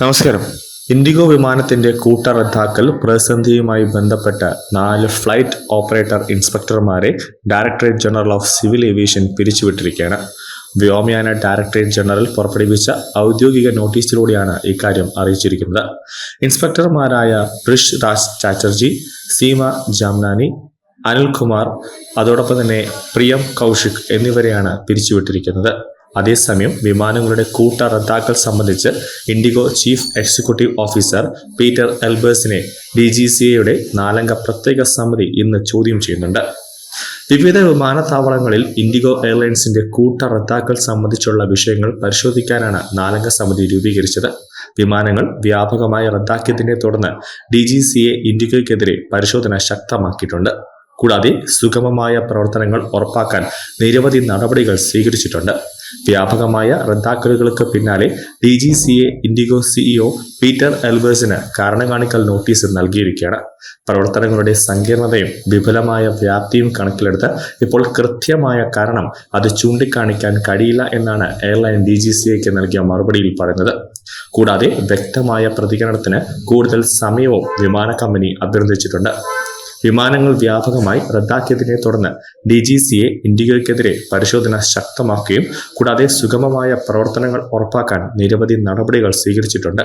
നമസ്കാരം. ഇൻഡിഗോ വിമാനത്തിന്റെ കൂട്ട റദ്ദാക്കൽ പ്രതിസന്ധിയുമായി ബന്ധപ്പെട്ട നാല് flight operator ഇൻസ്പെക്ടർമാരെ directorate general of civil aviation പിരിച്ചുവിട്ടിരിക്കുകയാണ്. വ്യോമയാന ഡയറക്ടറേറ്റ് ജനറൽ പുറപ്പെടുവിച്ച ഔദ്യോഗിക നോട്ടീസിലൂടെയാണ് ഇക്കാര്യം അറിയിച്ചിരിക്കുന്നത്. ഇൻസ്പെക്ടർമാരായ ഋഷ് രാജ് ചാറ്റർജി സീമ ജാംനാനി അനിൽകുമാർ അതോടൊപ്പം തന്നെ പ്രിയം കൗശിക് എന്നിവരെയാണ് പിരിച്ചുവിട്ടിരിക്കുന്നത്. അതേസമയം വിമാനങ്ങളുടെ കൂട്ട റദ്ദാക്കൽ സംബന്ധിച്ച് IndiGo chief executive officer Peter എൽബേഴ്സിനെ D G C എയുടെ നാലംഗ പ്രത്യേക സമിതി ഇന്ന് ചോദ്യം ചെയ്യുന്നുണ്ട്. വിവിധ വിമാനത്താവളങ്ങളിൽ ഇൻഡിഗോ എയർലൈൻസിന്റെ കൂട്ട റദ്ദാക്കൽ സംബന്ധിച്ചുള്ള വിഷയങ്ങൾ പരിശോധിക്കാനാണ് നാലംഗ സമിതി രൂപീകരിച്ചത്. വിമാനങ്ങൾ വ്യാപകമായി റദ്ദാക്കിയതിനെ തുടർന്ന് ഡി ജി സി എ ഇൻഡിഗോയ്ക്കെതിരെ പരിശോധന ശക്തമാക്കിയിട്ടുണ്ട്. കൂടാതെ സുഗമമായ പ്രവർത്തനങ്ങൾ ഉറപ്പാക്കാൻ നിരവധി നടപടികൾ സ്വീകരിച്ചിട്ടുണ്ട്. വ്യാപകമായ റദ്ദാക്കലുകൾക്ക് പിന്നാലെ D G C A IndiGo CEO Peter എൽബേഴ്സിന് കാരണം കാണിക്കൽ നോട്ടീസ് നൽകിയിരിക്കുകയാണ്. പ്രവർത്തനങ്ങളുടെ സങ്കീർണതയും വിപുലമായ വ്യാപ്തിയും കണക്കിലെടുത്ത് ഇപ്പോൾ കൃത്യമായ കാരണം അത് ചൂണ്ടിക്കാണിക്കാൻ കഴിയില്ല എന്നാണ് എയർലൈൻ ഡി ജി സി എക്ക് നൽകിയ മറുപടിയിൽ പറയുന്നത്. കൂടാതെ വ്യക്തമായ പ്രതികരണത്തിന് കൂടുതൽ സമയവും വിമാന കമ്പനി അഭ്യർത്ഥിച്ചിട്ടുണ്ട്. വിമാനങ്ങൾ വ്യാപകമായി റദ്ദാക്കിയതിനെ തുടർന്ന് ഡി ജി സി എ ഇൻഡിഗോയ്ക്കെതിരെ പരിശോധന ശക്തമാക്കുകയും കൂടാതെ സുഗമമായ പ്രവർത്തനങ്ങൾ ഉറപ്പാക്കാൻ നിരവധി നടപടികൾ സ്വീകരിച്ചിട്ടുണ്ട്.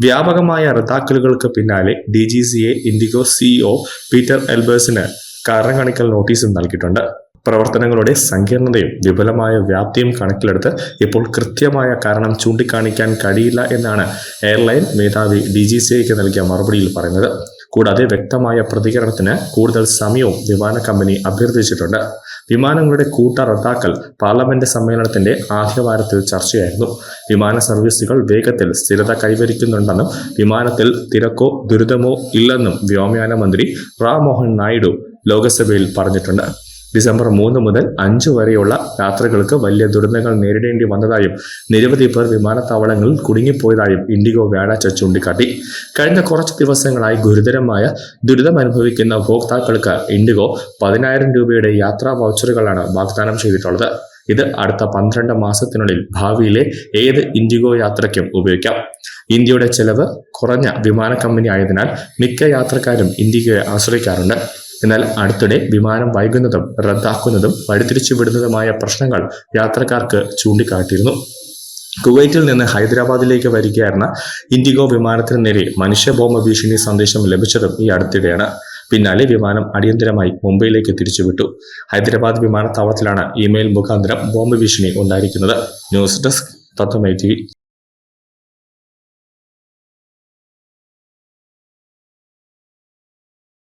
വ്യാപകമായ റദ്ദാക്കലുകൾക്ക് പിന്നാലെ D G C A IndiGo CEO Peter എൽബേഴ്സിന് കാരണം കാണിക്കൽ നോട്ടീസും നൽകിയിട്ടുണ്ട്. പ്രവർത്തനങ്ങളുടെ സങ്കീർണതയും വിപുലമായ വ്യാപ്തിയും കണക്കിലെടുത്ത് ഇപ്പോൾ കൃത്യമായ കാരണം ചൂണ്ടിക്കാണിക്കാൻ കഴിയില്ല എന്നാണ് എയർലൈൻ മേധാവി ഡി ജി സി ഐക്ക് നൽകിയ മറുപടിയിൽ പറയുന്നത്. കൂടാതെ വ്യക്തമായ പ്രതികരണത്തിന് കൂടുതൽ സമയവും വിമാന കമ്പനി അഭ്യർത്ഥിച്ചിട്ടുണ്ട്. വിമാനങ്ങളുടെ കൂട്ട റദ്ദാക്കൽ പാർലമെന്റ് സമ്മേളനത്തിന്റെ ആദ്യവാരത്തിൽ ചർച്ചയായിരുന്നു. വിമാന സർവീസുകൾ വേഗത്തിൽ സ്ഥിരത കൈവരിക്കുന്നുണ്ടെന്നും വിമാനത്തിൽ തിരക്കോ ദുരിതമോ ഇല്ലെന്നും വ്യോമയാന മന്ത്രി റാം മോഹൻ നായിഡു ലോക്സഭയിൽ പറഞ്ഞിട്ടുണ്ട്. ഡിസംബർ മൂന്ന് മുതൽ അഞ്ച് വരെയുള്ള യാത്രകൾക്ക് വലിയ ദുരന്തങ്ങൾ നേരിടേണ്ടി വന്നതായും നിരവധി പേർ വിമാനത്താവളങ്ങളിൽ കുടുങ്ങിപ്പോയതായും ഇൻഡിഗോ വ്യാഴാഴ്ച ചൂണ്ടിക്കാട്ടി. കഴിഞ്ഞ കുറച്ച് ദിവസങ്ങളായി ഗുരുതരമായ ദുരിതം അനുഭവിക്കുന്ന ഉപഭോക്താക്കൾക്ക് ഇൻഡിഗോ പതിനായിരം രൂപയുടെ യാത്രാ വൗച്ചറുകളാണ് വാഗ്ദാനം ചെയ്തിട്ടുള്ളത്. ഇത് അടുത്ത പന്ത്രണ്ട് മാസത്തിനുള്ളിൽ ഭാവിയിലെ ഏത് ഇൻഡിഗോ യാത്രയ്ക്കും ഉപയോഗിക്കാം. ഇന്ത്യയുടെ ചെലവ് കുറഞ്ഞ വിമാന കമ്പനി ആയതിനാൽ മിക്ക യാത്രക്കാരും ഇന്ത്യയെ ആശ്രയിക്കാറുണ്ട്. എന്നാൽ അടുത്തിടെ വിമാനം വൈകുന്നതും റദ്ദാക്കുന്നതും വഴിതിരിച്ചു വിടുന്നതുമായ പ്രശ്നങ്ങൾ യാത്രക്കാർക്ക് ചൂണ്ടിക്കാട്ടിയിരുന്നു. കുവൈറ്റിൽ നിന്ന് ഹൈദരാബാദിലേക്ക് വരികയായിരുന്ന ഇൻഡിഗോ വിമാനത്തിന് നേരെ മനുഷ്യ ബോംബ് ഭീഷണി സന്ദേശം ലഭിച്ചതും ഈ അടുത്തിടെയാണ്. പിന്നാലെ വിമാനം അടിയന്തരമായി മുംബൈയിലേക്ക് തിരിച്ചുവിട്ടു. ഹൈദരാബാദ് വിമാനത്താവളത്തിലാണ് ഇമെയിൽ മുഖാന്തരം ബോംബ് ഭീഷണി ഉണ്ടായിരിക്കുന്നത്. ന്യൂസ് ഡെസ്ക് തത്വമൈ ടി